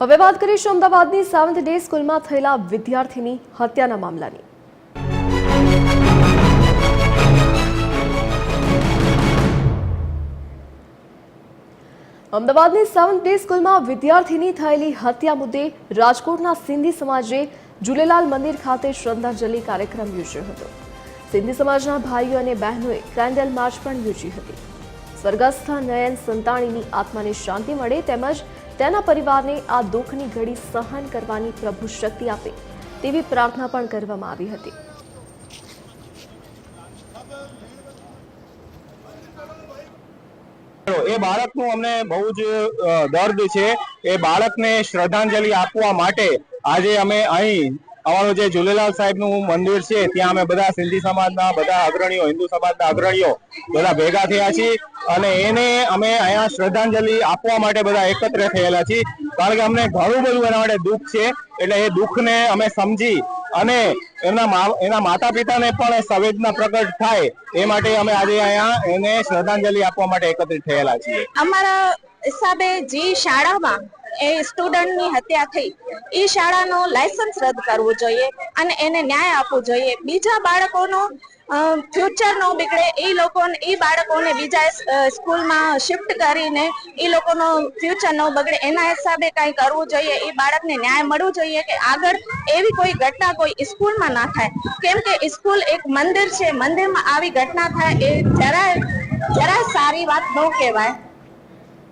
હવે વાત કરીશું અમદાવાદની સેવન્થ ડે સ્કૂલમાં થયેલા વિદ્યાર્થીની હત્યાના મામલાની. અમદાવાદની સેવન્થ ડે સ્કૂલમાં વિદ્યાર્થીની થયેલી હત્યા મુદ્દે રાજકોટના સિંધી સમાજે ઝૂલેલાલ મંદિર ખાતે શ્રદ્ધાંજલિ કાર્યક્રમ યોજ્યો હતો. સિંધી સમાજના ભાઈઓ અને બહેનોએ કેન્ડલ માર્ચ પણ યોજી હતી. સ્વર્ગસ્થ નયન સંતાણીની આત્માને શાંતિ મળે તેમજ તેના પરિવારને આ દુઃખની ઘડી સહન કરવાની પ્રભુ શક્તિ આપે તેવી પ્રાર્થના પણ કરવામાં આવી હતી. એ બાળકનું અમને બહુ જ દર્દ છે. એ બાળકને શ્રદ્ધાંજલિ આપવા માટે આજે અમે અહીં અમારું જે ઝૂલેલાલ સાહેબનું મંદિર છે, ત્યાં અમે બધા સિંધી સમાજના, બધા અગ્રણીઓ, હિન્દુ સમાજના અગ્રણીઓ બધા ભેગા થયા છીએ અને એને અમે અહીંયા શ્રદ્ધાંજલિ આપવા માટે બધા એકત્ર થયેલા છીએ. કારણ કે અમને ઘણું બધું એના માટે દુઃખ છે, એટલે એ દુઃખને અમે સમજી અને એમના એના માતા પિતાને પણ સંવેદના પ્રગટ થાય એ માટે અમે આજે અહીંયા એને શ્રદ્ધાંજલિ આપવા માટે એકત્રિત થયેલા છીએ. અમારા હિસાબે જે શાળામાં એ સ્ટુડન્ટની હત્યા થઈ. એ શાળાનો લાયસન્સ રદ કરવું જોઈએ અને એને ન્યાય આપવો જોઈએ. બીજા બાળકોનો ફ્યુચર નો બિગડે એ લોકોને એ બાળકોને બીજા સ્કૂલમાં શિફ્ટ કરીને એ લોકોનો ફ્યુચર ન બગડે, એના હિસાબે કાંઈ કરવું જોઈએ. એ બાળકને ન્યાય મળવું જોઈએ કે આગળ એવી કોઈ ઘટના કોઈ સ્કૂલમાં ના થાય. કેમ કે સ્કૂલ એક મંદિર છે. મંદિરમાં આવી ઘટના થાય એ જરાય જરાય સારી વાત ન કહેવાય.